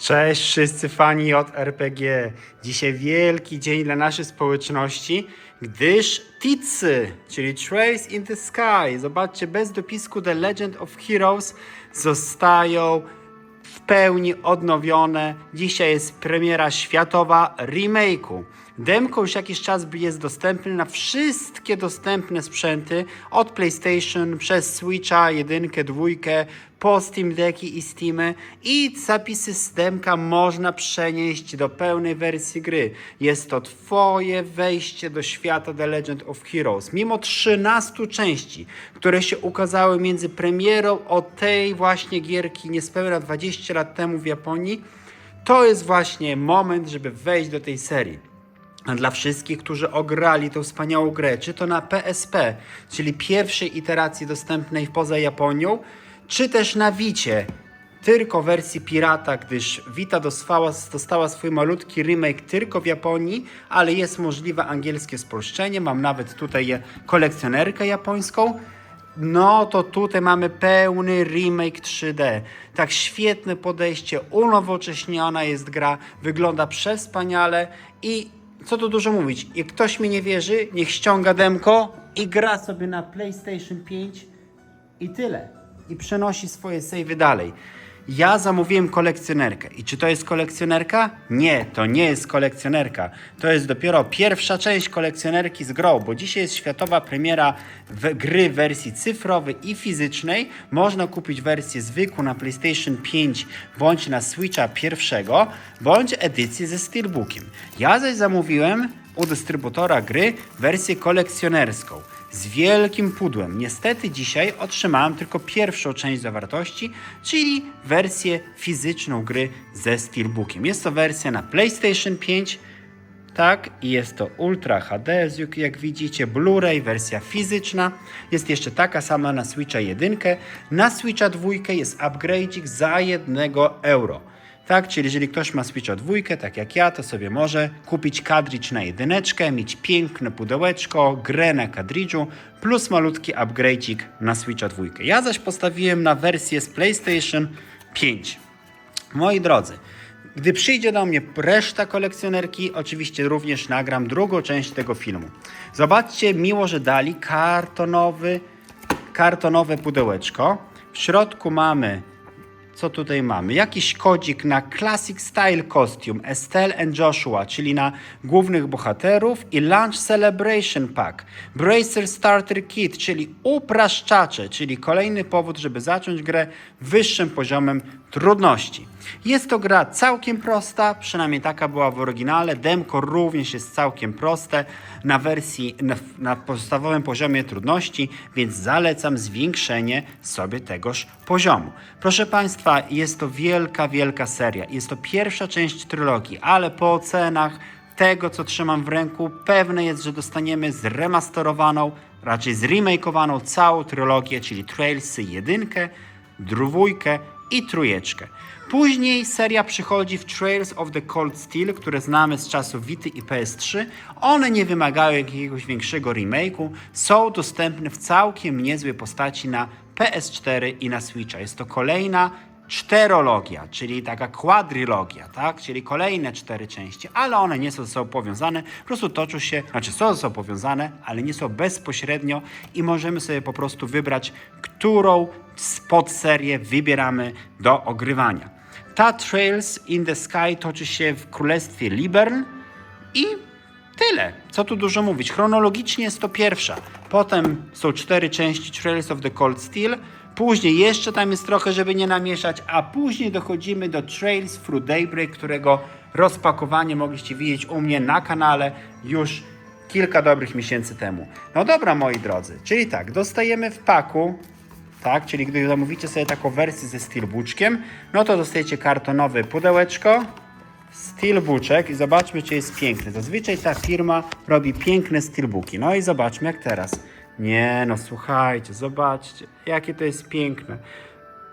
Cześć wszyscy fani JRPG. Dzisiaj wielki dzień dla naszej społeczności, gdyż Ticy, czyli Trace in the Sky, zobaczcie, bez dopisku The Legend of Heroes zostają w pełni odnowione. Dzisiaj jest premiera światowa remake'u. Demko już jakiś czas jest dostępny na wszystkie dostępne sprzęty od PlayStation przez Switcha, jedynkę, dwójkę, po Steam Decki i Steamy i zapisy z demka można przenieść do pełnej wersji gry. Jest to twoje wejście do świata The Legend of Heroes. Mimo 13 części, które się ukazały między premierą od tej właśnie gierki niespełna 20 lat temu w Japonii, to jest właśnie moment, żeby wejść do tej serii. A dla wszystkich, którzy ograli tą wspaniałą grę, czy to na PSP, czyli pierwszej iteracji dostępnej poza Japonią, czy też na Wicie, tylko wersji pirata, gdyż Vita dostała, dostała swój malutki remake tylko w Japonii, ale jest możliwe angielskie spolszczenie. Mam nawet tutaj kolekcjonerkę japońską. No to tutaj mamy pełny remake 3D. Tak świetne podejście, unowocześniona jest gra, wygląda przespaniale i co tu dużo mówić, jak ktoś mi nie wierzy, niech ściąga demko i gra sobie na PlayStation 5 i tyle. I przenosi swoje savey dalej. Ja zamówiłem kolekcjonerkę. I czy to jest kolekcjonerka? Nie, to nie jest kolekcjonerka. To jest dopiero pierwsza część kolekcjonerki z grą, bo dzisiaj jest światowa premiera gry w wersji cyfrowej i fizycznej. Można kupić wersję zwykłą na PlayStation 5 bądź na Switcha pierwszego, bądź edycję ze Steelbookiem. Ja zaś zamówiłem u dystrybutora gry wersję kolekcjonerską z wielkim pudłem. Niestety dzisiaj otrzymałem tylko pierwszą część zawartości, czyli wersję fizyczną gry ze Steelbookiem. Jest to wersja na PlayStation 5, tak, i jest to Ultra HD, jak widzicie, Blu-ray, wersja fizyczna. Jest jeszcze taka sama na Switcha 1. Na Switcha 2 jest upgrade'ik za 1 euro. Tak, czyli jeżeli ktoś ma Switcha dwójkę, tak jak ja, to sobie może kupić kadridż na jedyneczkę, mieć piękne pudełeczko, grę na kadridżu, plus malutki upgrade'ik na Switcha dwójkę. Ja zaś postawiłem na wersję z PlayStation 5. Moi drodzy, gdy przyjdzie do mnie reszta kolekcjonerki, oczywiście również nagram drugą część tego filmu. Zobaczcie, miło, że dali kartonowy, kartonowe pudełeczko. W środku mamy co tutaj mamy? Jakiś kodzik na Classic Style Costume Estelle and Joshua, czyli na głównych bohaterów i Lunch Celebration Pack. Bracer Starter Kit, czyli upraszczacze, czyli kolejny powód, żeby zacząć grę wyższym poziomem trudności. Jest to gra całkiem prosta, przynajmniej taka była w oryginale. Demko również jest całkiem proste na wersji, na, na podstawowym poziomie trudności, więc zalecam zwiększenie sobie tegoż poziomu. Proszę Państwa, jest to wielka, wielka seria. Jest to pierwsza część trylogii, ale po ocenach tego, co trzymam w ręku, pewne jest, że dostaniemy zremasterowaną, raczej zremakeowaną całą trylogię, czyli Trailsy 1, dwójkę i trójeczkę. Później seria przychodzi w Trails of the Cold Steel, które znamy z czasów Vity i PS3. One nie wymagają jakiegoś większego remake'u, są dostępne w całkiem niezłej postaci na PS4 i na Switcha. Jest to kolejna czterologia, czyli taka kwadrylogia, tak? Czyli kolejne cztery części, ale one nie są ze sobą powiązane, po prostu toczą się, znaczy są ze sobą powiązane, ale nie są bezpośrednio i możemy sobie po prostu wybrać, którą podserię wybieramy do ogrywania. Ta Trails in the Sky toczy się w królestwie Libern i tyle. Co tu dużo mówić. Chronologicznie jest to pierwsza. Potem są cztery części Trails of the Cold Steel. Później jeszcze tam jest trochę, żeby nie namieszać, a później dochodzimy do Trails Through Daybreak, którego rozpakowanie mogliście widzieć u mnie na kanale już kilka dobrych miesięcy temu. No dobra, moi drodzy, czyli tak, dostajemy w paku tak? Czyli gdy zamówicie sobie taką wersję ze steelbooczkiem, no to dostajecie kartonowe pudełeczko, steelbooczek i zobaczmy, czy jest piękny. Zazwyczaj ta firma robi piękne steelbooki. No i zobaczmy, jak teraz. Nie, no słuchajcie, zobaczcie, jakie to jest piękne.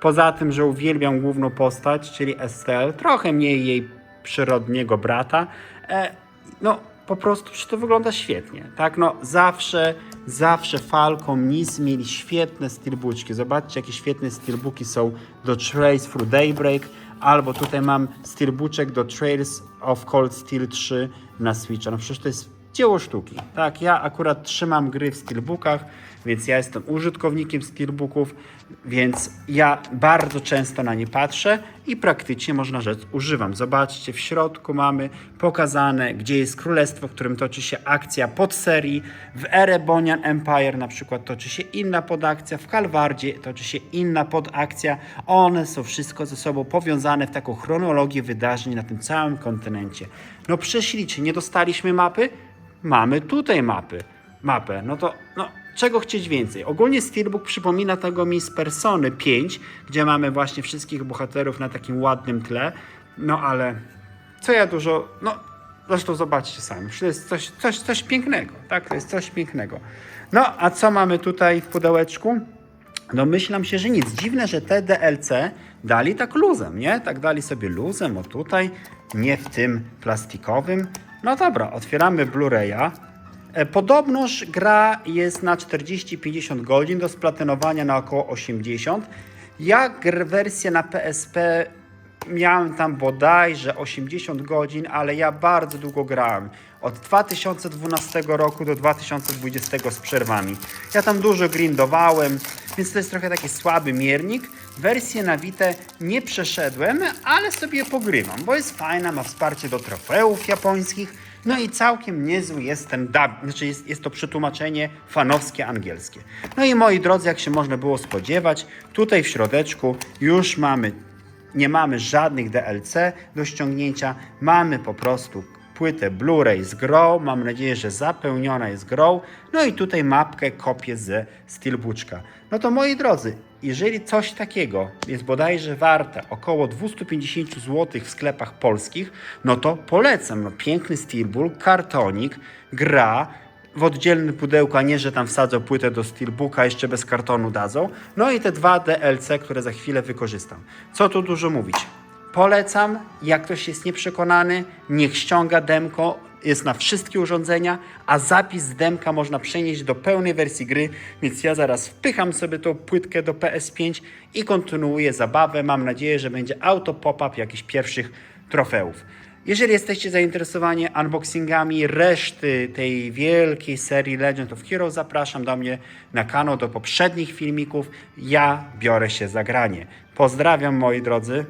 Poza tym, że uwielbiam główną postać, czyli Estelle, trochę mniej jej przyrodniego brata, e, no po prostu to wygląda świetnie, tak? No zawsze, zawsze Falcon, Nis mieli świetne steelbooczki. Zobaczcie, jakie świetne steelbooki są do Trace Through Daybreak, albo tutaj mam steelbooczek do Trails of Cold Steel 3 na Switcha. No przecież to jest dzieło sztuki. Tak, ja akurat trzymam gry w steelbookach, więc ja jestem użytkownikiem steelbooków, więc ja bardzo często na nie patrzę i praktycznie można rzec używam. Zobaczcie, w środku mamy pokazane, gdzie jest królestwo, w którym toczy się akcja podserii. W Erebonian Empire na przykład toczy się inna podakcja, w Kalwardzie toczy się inna podakcja. One są wszystko ze sobą powiązane w taką chronologię wydarzeń na tym całym kontynencie. No prześlicznie, nie dostaliśmy mapy? Mamy tutaj mapy. Mapę. No to, no, czego chcieć więcej? Ogólnie Steelbook przypomina tego mi z Persony 5, gdzie mamy właśnie wszystkich bohaterów na takim ładnym tle. No ale co ja dużo, no zresztą zobaczcie sami, to jest coś, coś, coś pięknego, tak? To jest coś pięknego. No a co mamy tutaj w pudełeczku? Domyślam się, że nic. Dziwne, że te DLC dali tak luzem, nie? Tak dali sobie luzem, o tutaj, nie w tym plastikowym. No dobra, otwieramy Blu-raya. E, Podobnoż gra jest na 40-50 godzin, do splatynowania na około 80. Ja wersję na PSP miałem tam bodajże 80 godzin, ale ja bardzo długo grałem. Od 2012 roku do 2020 z przerwami. Ja tam dużo grindowałem, więc to jest trochę taki słaby miernik. Wersję na Vita nie przeszedłem, ale sobie pogrywam, bo jest fajna, ma wsparcie do trofeów japońskich. No i całkiem niezły jest ten dub, znaczy jest, jest to przetłumaczenie fanowskie angielskie. No i moi drodzy, jak się można było spodziewać, tutaj w środeczku już mamy nie mamy żadnych DLC do ściągnięcia, mamy po prostu płytę Blu-ray z grą, mam nadzieję, że zapełniona jest grą, no i tutaj mapkę, kopię ze Steelbooczka. No to moi drodzy, jeżeli coś takiego jest bodajże warte około 250 zł w sklepach polskich, no to polecam. No, piękny Steelbook, kartonik, gra, w oddzielnym pudełku, a nie, że tam wsadzą płytę do Steelbooka, jeszcze bez kartonu dadzą. No i te dwa DLC, które za chwilę wykorzystam. Co tu dużo mówić? Polecam, jak ktoś jest nieprzekonany, niech ściąga demko, jest na wszystkie urządzenia, a zapis z demka można przenieść do pełnej wersji gry, więc ja zaraz wpycham sobie tą płytkę do PS5 i kontynuuję zabawę. Mam nadzieję, że będzie auto pop-up jakichś pierwszych trofeów. Jeżeli jesteście zainteresowani unboxingami reszty tej wielkiej serii Legend of Heroes, zapraszam do mnie na kanał do poprzednich filmików. Ja biorę się za granie. Pozdrawiam moi drodzy.